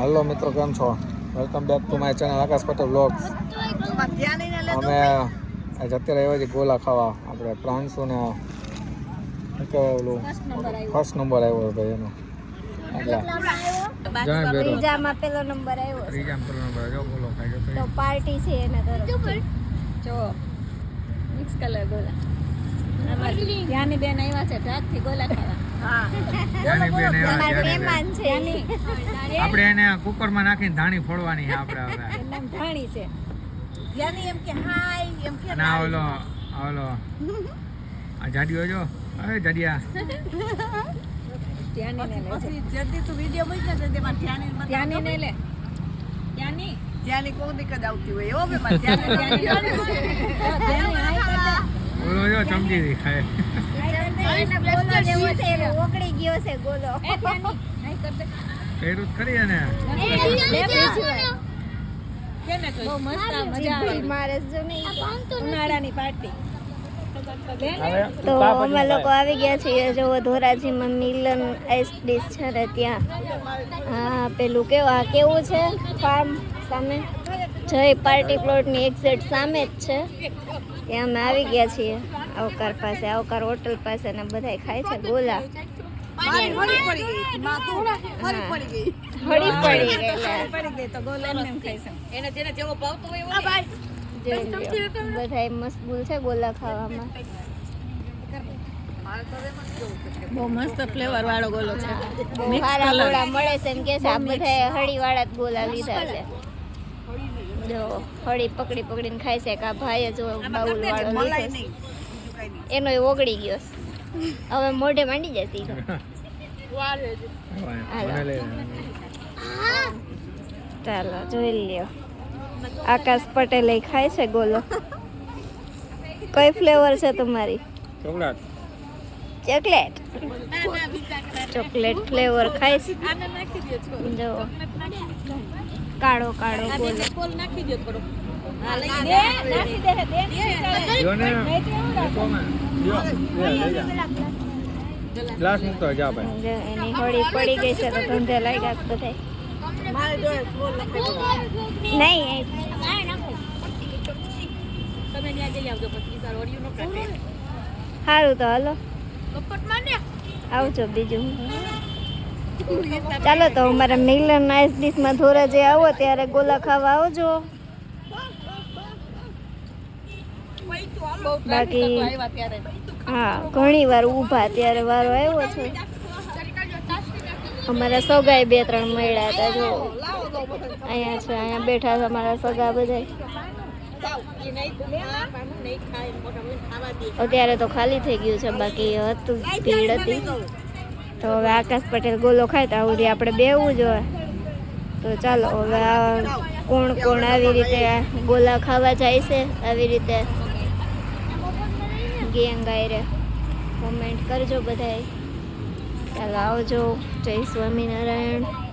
હાલો મિત્રો કેમ છો? Welcome back to my channel Akash Patel blogs અમે આજ અત્યારે આવ્યા છીએ ગોલા ખાવા. આપણે પ્રાંશુ ને શું કહેવાય ઓલું ફર્સ્ટ નંબર આવ્યો ભાઈ એનો. ત્રીજામાં પેલો નંબર આવ્યો. છે. પેલો નંબર જો ગોલો ખાઈ તો પાર્ટી છે એના તરફથી જો મિક્સ કલર ગોલા. ત્યાંની બેન આવ્યા છે ગોલા ખાવા. આપણે એને કુકરમાં નાખીને ધાણી ફોડવાની છે આપણે હવે. ધાણી છે. અને આ ઓલો આ ઓલો આ જાડિયો જો. અરે જાડિયા. ત્યાંની ને લે છે ને લે ત્યાંની ઓલો જો ચમચી ખાય એના ગોલો જેવો છે એનો ઓગળી ગયો છે ગોલો એ ત્યાંની હાય. કર્યું જ ખરી ને છે તો અમે લોકો આવી ગયા છીએ જો ધોરાજીમાં મિલન આઈસ ડીશ છે ને ત્યાં. હા પેલું કેવું આ કેવું છે? ફાર્મ સામે? જય પાર્ટી પ્લોટની એક્ઝેક્ટ સામે જ છે. ત્યાં અમે આવી ગયા છીએ. આવકાર પાસે આવકાર હોટલ પાસે ને બધા ખાય છે ગોલા. બધા મશગુલ છે. ગોલા ખાવામાં. બહુ મસ્ત ફ્લેવર વાળો ગોલો છે. ગોળા મળે છે એમ કે છે. આ બધા હળી વાળા જ ગોલા લીધા છે. જો હળી પકડી પકડીને ખાય છે કે આ ભાઈ જો બાઉલ વાળો એનો ઓગળી ગયો હવે મોઢે માંડી લઈ ચાલો જોઈ લ્યો. આકાશ પટેલે ખાય છે ગોલો. કઈ ફ્લેવર છે તમારી? ચોકલેટ. ચોકલેટ? ચોકલેટ ફ્લેવર ખાય છે. આને નાખી દો છો. જો. કાળો કાળો ગોલો કોલ નાખી દે થોડો. ગ્લાસ મૂકતો જા ભાઈ. એની હોળી પડી ગઈ છે તો ધંધે લાગ્યા છે બધાય. નહીં તમે ત્યાં જઈ આવજો પછી સારો ઓડિયો નો સારું તો હલો. કપટ આવજો બીજું. ચાલો તો અમારા મિલન નાઇસ ડીશમાં ધોરા જે આવો ત્યારે ગોલા ખાવા આવજો. બાકી- હા, ઘણી વાર ઊભા ત્યારે વારો આવ્યો છે. અમારા સગાઈ બે ત્રણ મળ્યા હતા, જો. અહીંયા છે, અહીંયા બેઠા છે અમારા સગા બધા અત્યારે તો ખાલી થઈ ગયું છે, બાકી હતું, ભીડ હતી. તો હવે આકાશ પટેલ ગોલો ખાય તો આવું આપણે બેવું જોઈએ તો ચાલો હવે કોણ કોણ આવી રીતે ગોલા ખાવા જાય છે, આવી રીતે ગેંગ આયરે કોમેન્ટ કરજો બધાય. ચાલો આવજો. જય સ્વામિનારાયણ.